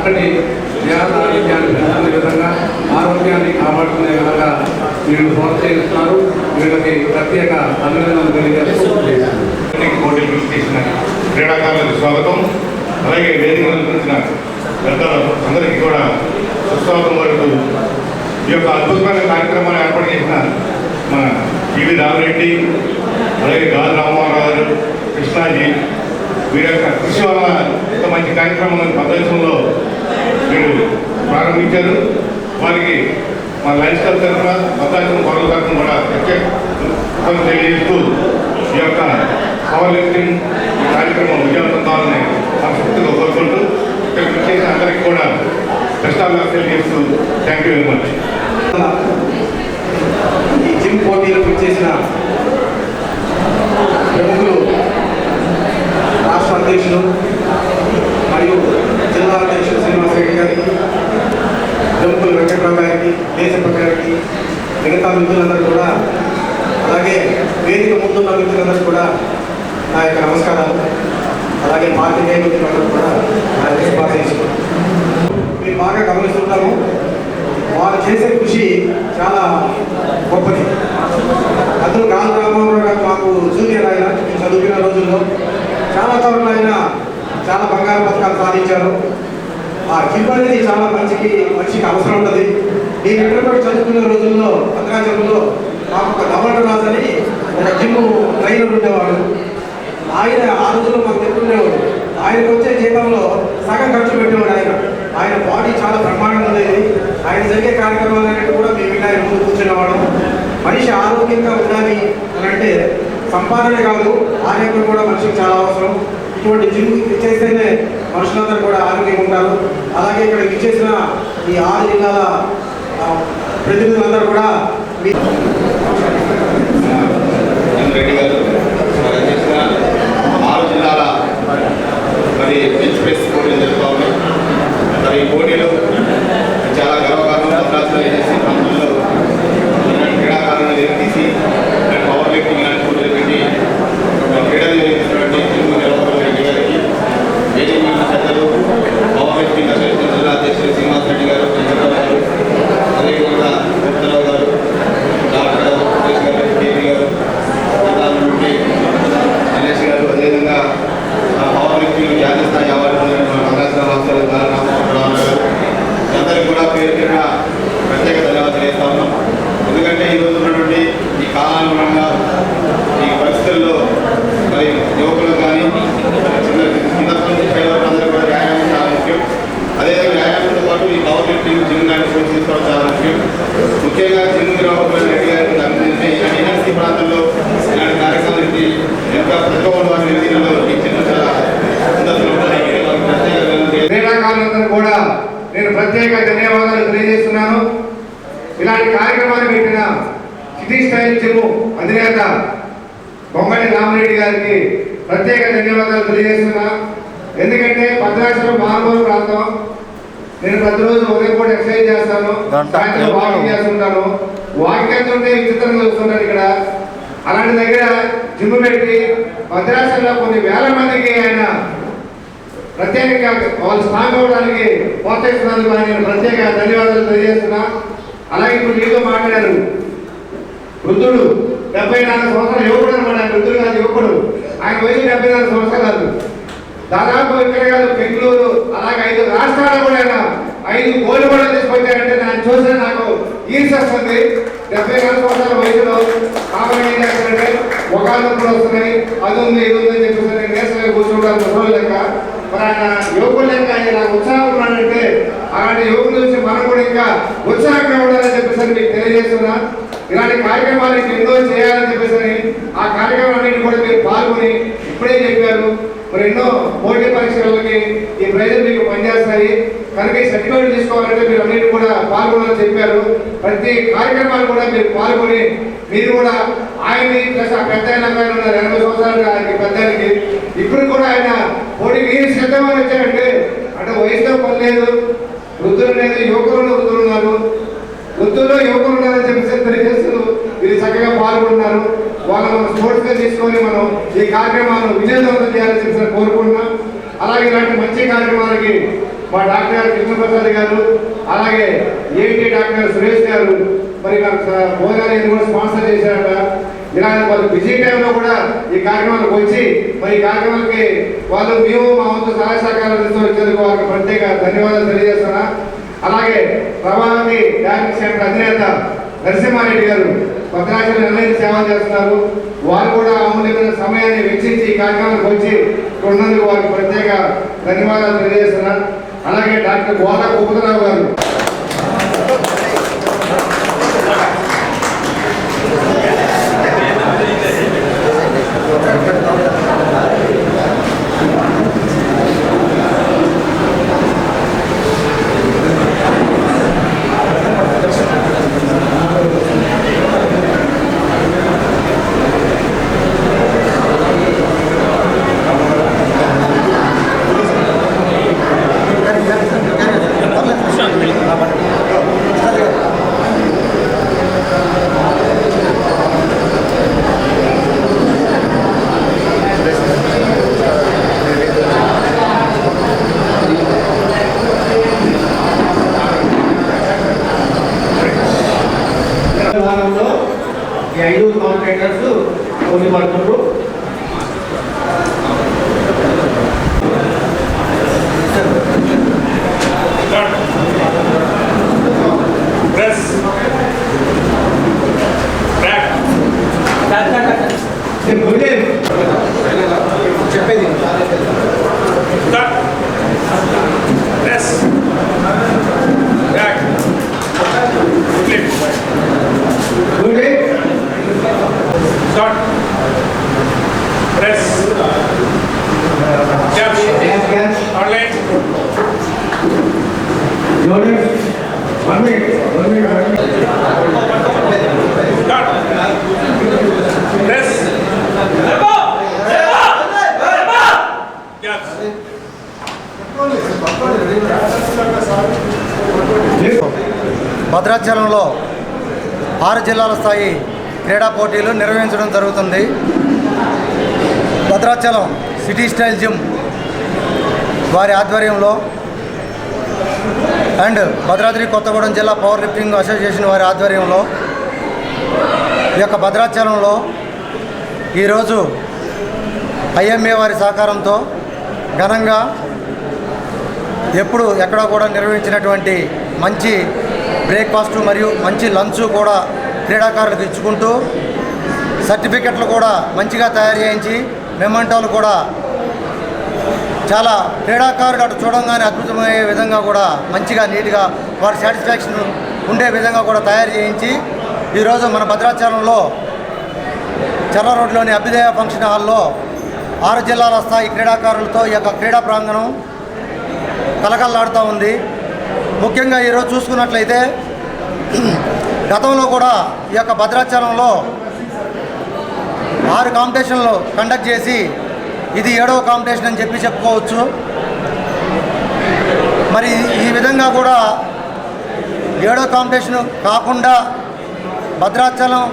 చక్కటి దేహ ఆరోగ్యాన్ని పెంచుకునే విధంగా ఆరోగ్యాన్ని కాపాడుకునే విధంగా వీళ్ళు ప్రోత్సహిస్తున్నారు వీళ్ళకి ప్రత్యేక అభినందనలు తెలియజేస్తూ పోటీలు చేసిన క్రీడాకారులకు స్వాగతం. అలాగే వేదిక అలంకరించిన పెద్దలు అందరికీ కూడా సుస్వాగతం వరకు. ఈ యొక్క అద్భుతమైన కార్యక్రమాన్ని ఏర్పాటు చేసిన మన టీవీ రామరెడ్డి అలాగే గాలి రామారావు గారు కృష్ణాజీ వీరి యొక్క కృషి వల్ల ఇంత మంచి కార్యక్రమాలను ప్రదర్శనలో వీరు ప్రారంభించారు. వారికి మా లైఫ్ స్టైల్ తరఫున భద్రాచలం పౌరుల తరఫున కూడా ప్రత్యేక తెలియజేస్తూ ఈ యొక్క పవర్ లిఫ్టింగ్ కార్యక్రమం విజయవంతం కావాలని సంస్కృతిగా కోరుకుంటూ ఇక్కడ చేసిన అందరికీ కూడా బెస్ట్ తెలియజేస్తూ థ్యాంక్ యూ వెరీ మచ్ ఈ జిమ్ పోటీలకు ఇచ్చేసిన ప్రముఖులు రాష్ట్ర అధ్యక్షులు మరియు జిల్లా అధ్యక్షులు శ్రీనివాస్ రెడ్డి గారికి ప్రముఖులు వెంకట్రావు గారికి దేశప్ప గారికి మిగతా మిత్రులందరూ కూడా అలాగే వేదిక ముందున్న మిత్రులందరూ కూడా నా యొక్క నమస్కారాలు. అలాగే పార్టీ మిత్రులందరూ కూడా నా యొక్క శుభాకాంక్షలు మేము బాగా గమనిస్తుంటాము వారు చేసే కృషి చాలా గొప్పది. అందులో గాలి రామారావు గారు మాకు జూనియర్ ఆయన చదువుకున్న రోజుల్లో చాలా చోట్ల ఆయన చాలా బంగారు పథకాలు సాధించారు. ఆ జిమ్ అనేది చాలా మంచికి మంచికి అవసరం ఉంటుంది నేను ఇంటర్మీడియట్ చదువుకునే రోజుల్లో భద్రాచలంలో మాకు ఒక డబల్ రాజ్ అని ఒక జిమ్ ట్రైనర్ ఉండేవాడు. ఆయన ఆ రోజుల్లో మాకు చెప్పుకునేవాడు ఆయనకు వచ్చే జీతంలో సగం ఖర్చు పెట్టేవాడు ఆయన. ఆయన బాడీ చాలా బ్రహ్మాండంగా ఉండేది. ఆయన జరిగే కార్యక్రమాలు అనేవి కూడా మేము ఆయన ముందు కూర్చునేవాడు మనిషి ఆరోగ్యంగా ఉండాలి అని అంటే సంపాదన కాదు ఆరోగ్యం కూడా మనిషికి చాలా అవసరం. ఇటువంటి జిమ్ చేస్తేనే మనుషులందరూ కూడా ఆరోగ్యంగా ఉంటారు. అలాగే ఇక్కడ ఇచ్చేసిన ఈ ఆరు జిల్లాల ప్రతినిధులందరూ కూడా రెడ్డి గారు మరి ఆరు జిల్లాల మరి బెంచ్ ప్రెస్ పోటీలు జరుపుతా ఉన్నాయి. మరి ఈ పోటీలు చాలా గర్వకారణం భద్రాచలం చేసి ప్రాంతంలో ఇలాంటి క్రీడాకారులను తీసి మరి పవర్ లిఫ్టింగ్ ఇలాంటి పోటీలు పెట్టి మరి క్రీడలు నిర్వహిస్తున్నటువంటి జిల్లు నిర్వాహకులు రెడ్డి గారికి వేదిక మీద పెద్దలు పవర్ లిఫ్టింగ్ అసోసియేషన్ జిల్లా అధ్యక్షులు శ్రీనివాస్ రెడ్డి గారు చంద్రబాబు గారు అదేవిధంగా గుప్తరావు గారు డాక్టర్ గారు సురేష్ గారు కేపీ గారు జిల్లాల నుండి గణేష్ గారు అదేవిధంగా ఆ పవర్ లిఫ్టింగ్ జాతీయ స్థాయి అవార్డు పొందిన భద్రాచలం వాస్తవాలు గారు రామకృష్ణరావు గారు అందరికీ కూడా పేరు పేరున ప్రత్యేక ధన్యవాదాలు తెలియజేస్తా ఉన్నాం ఎందుకంటే ఈ రోజు ఉన్నటువంటి ఈ కాలానుగుణంగా ఈ పరిస్థితుల్లో మరి యువకులు కానీ చిన్న చిన్నప్పటి నుంచి పై వరకు అందరూ కూడా వ్యాయామం చాలా ముఖ్యం అదేవిధంగా వ్యాయామంతో పాటు ఈ పవర్ లిఫ్టింగ్ జిమ్ లాంటి కోర్సు తీసుకోవడం చాలా ముఖ్యం ముఖ్యంగా జిమ్ నిర్వాహకులు రెడ్డి గారికి అభినందించి ఇలాంటి ఎన్ఎస్సీ ప్రాంతంలో ఇలాంటి కార్యక్రమాలు ఇది ఇంకా ప్రతిభ వారి నిర్వహణలో ఈ జిమ్ చాలా ఉన్నతంలో ఉన్నాయి. వారికి ప్రత్యేక క్రీడాకారులందరూ కూడా నేను ప్రత్యేక ధన్యవాదాలు తెలియజేస్తున్నాను. ఇలాంటి కార్యక్రమాలు పెట్టిన సిటీ స్టైల్ జిమ్ అధినేత బొమ్మడి రామరెడ్డి గారికి ప్రత్యేక ధన్యవాదాలు తెలియజేస్తున్నా. ఎందుకంటే భద్రాచలం మారుమూల ప్రాంతం నేను ప్రతిరోజు ఉదయం కూడా ఎక్సర్సైజ్ చేస్తాను సాయంత్రం వాకింగ్ చేస్తుంటాను. వాకింగ్ చేస్తుంటే విచిత్రంగా చూస్తున్నాను ఇక్కడ. అలాంటి దగ్గర జిమ్ పెట్టి భద్రాచలంలో కొన్ని వేల మందికి ఆయన ప్రత్యేకంగా వాళ్ళు స్ట్రాంగ్ అవడానికి ప్రోత్సహిస్తున్నందుకు నేను ప్రత్యేక ధన్యవాదాలు తెలియజేస్తున్నా. అలాగే ఇప్పుడు నీతో మాట్లాడారు వృద్ధుడు. డెబ్బై నాలుగు సంవత్సరాలు యువకుడు అనమాట. ఆయన వృద్ధుడు కాదు యువకుడు. ఆయన వయసు డెబ్బై నాలుగు సంవత్సరాలు దాదాపు ఇక్కడ కాదు బెంగళూరు అలాగే ఐదు రాష్ట్రాలు కూడా ఆయన ఐదు గోల్డ్ మెడల్ తీసుకొచ్చారంటే నేను చూసిన నాకు ఈర్చేస్తుంది డెబ్బై నాలుగు సంవత్సరాల వయసులో కాబట్టి ఏం చేస్తారంటే ఒకళ్ళు వస్తున్నాయి అది ఉంది ఇది ఉంది అని చెప్పేసి నేను నేర్చుకుని కూర్చుంటాను. లెక్క మరి ఆయన యువకులు లెక్క ఆయన ఉత్సాహం ఉన్నాడంటే అలాంటి యువకులు చూసి మనం కూడా ఇంకా ఉత్సాహంగా ఉండాలని చెప్పేసి మీకు తెలియజేస్తున్నా. ఇలాంటి కార్యక్రమాలు ఎన్నో చేయాలని చెప్పేసి ఆ కార్యక్రమాలన్నింటి కూడా మీరు పాల్గొని ఇప్పుడే చెప్పారు. మరి ఎన్నో పోటీ పరీక్షలకి ఈ ప్రజలు మీకు పనిచేస్తాయి. కనుక ఈ సర్టిఫికేట్ తీసుకోవాలంటే మీరు అన్నిటి కూడా పాల్గొనాలని చెప్పారు. ప్రతి కార్యక్రమాలు కూడా మీరు పాల్గొని మీరు కూడా ఆయన్ని ప్లస్ ఆ పెద్ద ఆయన ఉన్నారు. ఎనభై సంవత్సరాలు ఆయనకి పెద్దానికి ఇప్పుడు కూడా ఆయన పోటీ మీరు సిద్ధమని వచ్చారంటే అంటే వయసులో పని లేదు. వృద్ధులు లేదు యువకులు వృద్ధులు ఉన్నారు. వృద్ధుల్లో యువకులు ఉన్నారని చెప్పేసి తెలియజేస్తూ వీరు చక్కగా పాల్గొంటున్నారు. వాళ్ళని మనం స్పోర్ట్స్గా తీసుకొని మనం ఈ కార్యక్రమాలను విజయవంతం చేయాలని చెప్పేసి కోరుకుంటున్నాం. అలాగే ఇలాంటి మంచి కార్యక్రమాలకి మా డాక్టర్ గారు కృష్ణప్రసాద్ గారు అలాగే ఏంటి డాక్టర్ సురేష్ గారు మరి నాకు భోజనాలు కూడా స్పాన్సర్ చేశారట. ఇలాంటి వాళ్ళు బిజీ టైంలో కూడా ఈ కార్యక్రమాలకు వచ్చి మరి ఈ కార్యక్రమాలకి వాళ్ళు మేము మా వంతు సహాయ సహకారాలు ఇస్తూ వచ్చేందుకు వారికి ప్రత్యేక ధన్యవాదాలు తెలియజేస్తున్నా. అలాగే ప్రభావతి డయాగ్నోస్ సెంటర్ అధినేత నరసింహారెడ్డి గారు భద్రాచలం నిర్ణయం సేవలు చేస్తున్నారు. వారు కూడా అమూల్యమైన సమయాన్ని వెచ్చించి ఈ కార్యక్రమానికి వచ్చి ఉన్నందుకు వారికి ప్రత్యేక ధన్యవాదాలు తెలియజేస్తున్నా. అలాగే డాక్టర్ గోదా కుపదరావు గారు భద్రాచలంలో ఆరు జిల్లాల స్థాయి క్రీడా పోటీలు నిర్వహించడం జరుగుతుంది. భద్రాచలం సిటీ స్టైల్ జిమ్ వారి ఆధ్వర్యంలో అండ్ భద్రాద్రి కొత్తగూడెం జిల్లా పవర్ లిఫ్టింగ్ అసోసియేషన్ వారి ఆధ్వర్యంలో ఈ యొక్క భద్రాచలంలో ఈరోజు ఐఎంఏ వారి సహకారంతో ఘనంగా ఎప్పుడు ఎక్కడ కూడా నిర్వహించినటువంటి మంచి బ్రేక్ఫాస్ట్ మరియు మంచి లంచ్ కూడా క్రీడాకారులకు ఇచ్చుకుంటూ సర్టిఫికెట్లు కూడా మంచిగా తయారు చేయించి మెమంటోలు కూడా చాలా క్రీడాకారుడు అటు చూడంగానే అద్భుతమయ్యే విధంగా కూడా మంచిగా నీట్గా వారి సాటిస్ఫాక్షన్ ఉండే విధంగా కూడా తయారు చేయించి ఈరోజు మన భద్రాచలంలో చర్ల రోడ్లోని అభ్యుదయ ఫంక్షన్ హాల్లో ఆరు జిల్లాల స్థాయి క్రీడాకారులతో ఈ యొక్క క్రీడా ప్రాంగణం కలకల్లాడుతూ ఉంది. ముఖ్యంగా ఈరోజు చూసుకున్నట్లయితే గతంలో కూడా ఈ యొక్క భద్రాచలంలో ఆరు కాంపిటీషన్లు కండక్ట్ చేసి ఇది ఏడవ కాంపిటీషన్ అని చెప్పి చెప్పుకోవచ్చు. మరి ఈ విధంగా కూడా ఏడో కాంపిటీషన్ కాకుండా భద్రాచలం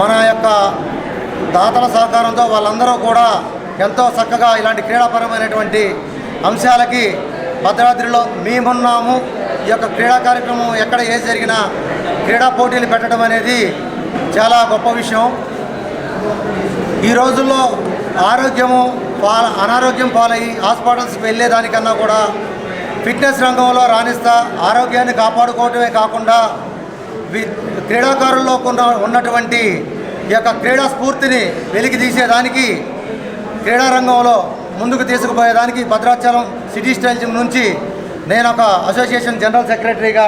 మన యొక్క దాతల సహకారంతో వాళ్ళందరూ కూడా ఎంతో చక్కగా ఇలాంటి క్రీడాపరమైనటువంటి అంశాలకి భద్రాద్రిలో మేమున్నాము. ఈ యొక్క క్రీడా కార్యక్రమం ఎక్కడ ఏది జరిగినా క్రీడా పోటీలు పెట్టడం అనేది చాలా గొప్ప విషయం. ఈ రోజుల్లో ఆరోగ్యము పాల అనారోగ్యం పాలయ్యి హాస్పిటల్స్కి వెళ్ళేదానికన్నా కూడా ఫిట్నెస్ రంగంలో రాణిస్తా ఆరోగ్యాన్ని కాపాడుకోవటమే కాకుండా క్రీడాకారుల్లో ఉన్నటువంటి ఈ యొక్క క్రీడా స్ఫూర్తిని వెలికి తీసేదానికి క్రీడారంగంలో ముందుకు తీసుకుపోయేదానికి భద్రాచలం సిటీ స్టైల్ జిమ్ నుంచి నేను ఒక అసోసియేషన్ జనరల్ సెక్రటరీగా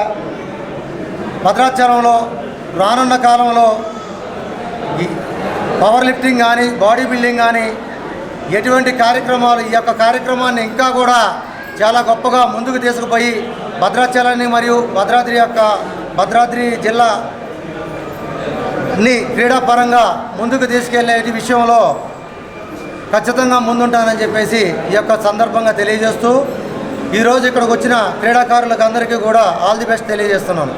భద్రాచలంలో రానున్న కాలంలో పవర్ లిఫ్టింగ్ కానీ బాడీ బిల్డింగ్ కానీ ఎటువంటి కార్యక్రమాలు ఈ యొక్క కార్యక్రమాన్ని ఇంకా కూడా చాలా గొప్పగా ముందుకు తీసుకుపోయి భద్రాచలాన్ని మరియు భద్రాద్రి యొక్క భద్రాద్రి జిల్లా ని క్రీడాపరంగా ముందుకు తీసుకెళ్ళే విషయంలో ఖచ్చితంగా ముందుంటానని చెప్పేసి ఈ యొక్క సందర్భంగా తెలియజేస్తూ ఈరోజు ఇక్కడికి వచ్చిన క్రీడాకారులకు అందరికీ కూడా ఆల్ ది బెస్ట్ తెలియజేస్తున్నాను.